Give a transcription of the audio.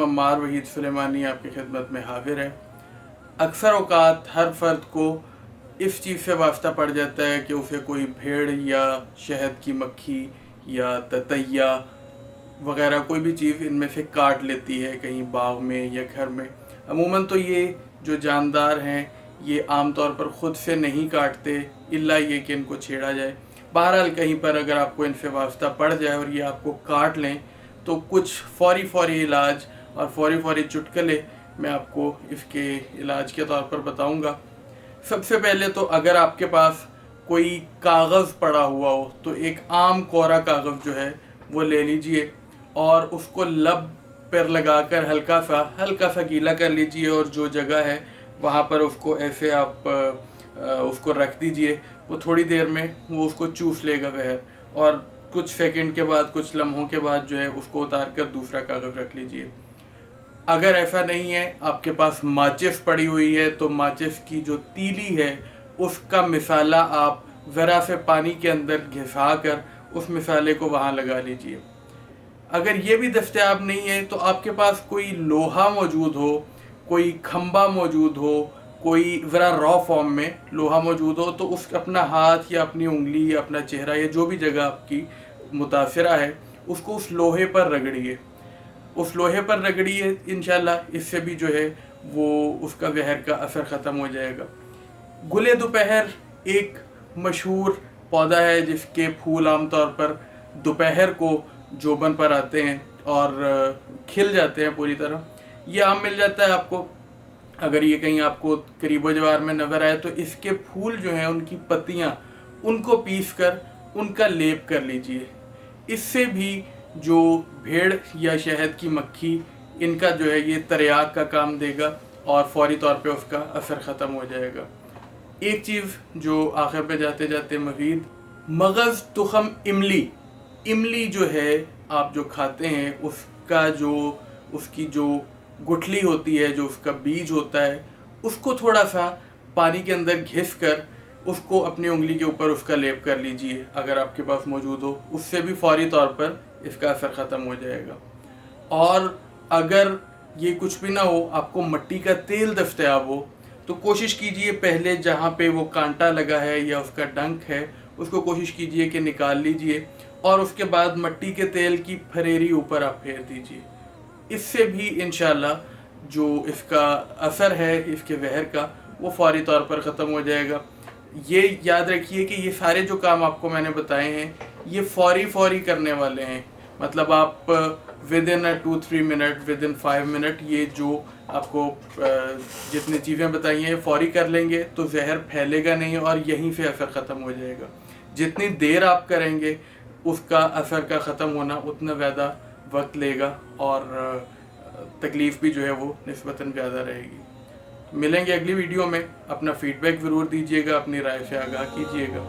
अम्मार वहीद सुलेमानी आपकी खिदमत में हाजिर है। अक्सर अवकात हर फ़र्द को इस चीज़ से वास्ता पड़ जाता है कि उसे कोई भेड़ या शहद की मक्खी या ततैया वगैरह कोई भी चीज़ इनमें से काट लेती है कहीं बाग में या घर में। अमूमन तो ये जो जानदार हैं ये आम तौर पर ख़ुद से नहीं काटते, इल्ला ये कि इनको छेड़ा जाए। बहरहाल कहीं पर अगर आपको इनसे वास्ता पड़ जाए और ये आपको काट लें तो कुछ फौरी फौरी इलाज और फौरी फौरी चुटकले मैं आपको इसके इलाज के तौर पर बताऊँगा। सबसे पहले तो अगर आपके पास कोई कागज़ पड़ा हुआ हो तो एक आम कोरा कागज़ जो है, वो ले लीजिए और उसको लब पर लगाकर हल्का सा हल्का सा गीला कर लीजिए और जो जगह है वहाँ पर उसको ऐसे आप उसको रख दीजिए। वो थोड़ी देर में वो उसको चूस लेगा वह। और कुछ सेकंड के बाद, कुछ लम्हों के बाद जो है उसको उतार कर दूसरा कागज़ रख लीजिए। अगर ऐसा नहीं है, आपके पास माचिस पड़ी हुई है तो माचिस की जो तीली है, उसका मिसाला आप ज़रा से पानी के अंदर घिसा कर उस मिसाले को वहाँ लगा लीजिए। अगर ये भी दस्तियाब नहीं है तो आपके पास कोई लोहा मौजूद हो कोई खम्बा मौजूद हो, कोई ज़रा रॉ फॉर्म में लोहा मौजूद हो तो उस अपना हाथ या अपनी उंगली या अपना चेहरा या जो भी जगह आपकी मुतासरा है, उसको उस लोहे पर रगड़िए। उस लोहे पर रगड़िए इन इससे भी जो है, वो उसका जहर का असर ख़त्म हो जाएगा। गुले दोपहर एक मशहूर पौधा है, जिसके फूल आमतौर पर दोपहर को जोबन पर आते हैं और खिल जाते हैं पूरी तरह। ये आम मिल जाता है आपको। अगर ये कहीं आपको करीबो जवार में नज़र आए तो इसके फूल जो हैं, उनकी पत्तियाँ, उनको पीस कर, उनका लेप कर लीजिए। इससे भी जो भेड़ या शहद की मक्खी, इनका जो है ये तरियाक का काम देगा और फौरी तौर पे उसका असर ख़त्म हो जाएगा। एक चीज़ जो आखिर पे जाते जाते मजीद, मगज़ तुखम इमली। इमली जो है, आप जो खाते हैं, उसका जो, उसकी जो गुठली होती है, जो उसका बीज होता है, उसको थोड़ा सा पानी के अंदर घिस कर उसको अपनी उंगली के ऊपर उसका लेप कर लीजिए। अगर आपके पास मौजूद हो, उससे भी फौरी तौर पर इसका असर ख़त्म हो जाएगा। और अगर ये कुछ भी ना हो, आपको मट्टी का तेल दस्तियाब हो तो कोशिश कीजिए पहले जहाँ पे वो कांटा लगा है या उसका डंक है, उसको कोशिश कीजिए कि निकाल लीजिए और उसके बाद मट्टी के तेल की फरेरी ऊपर आप फेर दीजिए। इससे भी इन जो इसका असर है, इसके वहर का, वो फौरी तौर पर ख़त्म हो जाएगा। ये याद रखिए कि ये सारे जो काम आपको मैंने बताए हैं, ये फौरी फौरी करने वाले हैं। मतलब आप within a two three minute within five minute ये जो आपको जितनी चीज़ें बताई हैं फौरी कर लेंगे तो जहर फैलेगा नहीं और यहीं से असर ख़त्म हो जाएगा। जितनी देर आप करेंगे, उसका असर का ख़त्म होना उतना ज़्यादा वक्त लेगा और तकलीफ़ भी जो है वो नस्बता ज़्यादा रहेगी। मिलेंगे अगली वीडियो में। अपना फीडबैक ज़रूर दीजिएगा, अपनी राय से आगाह कीजिएगा।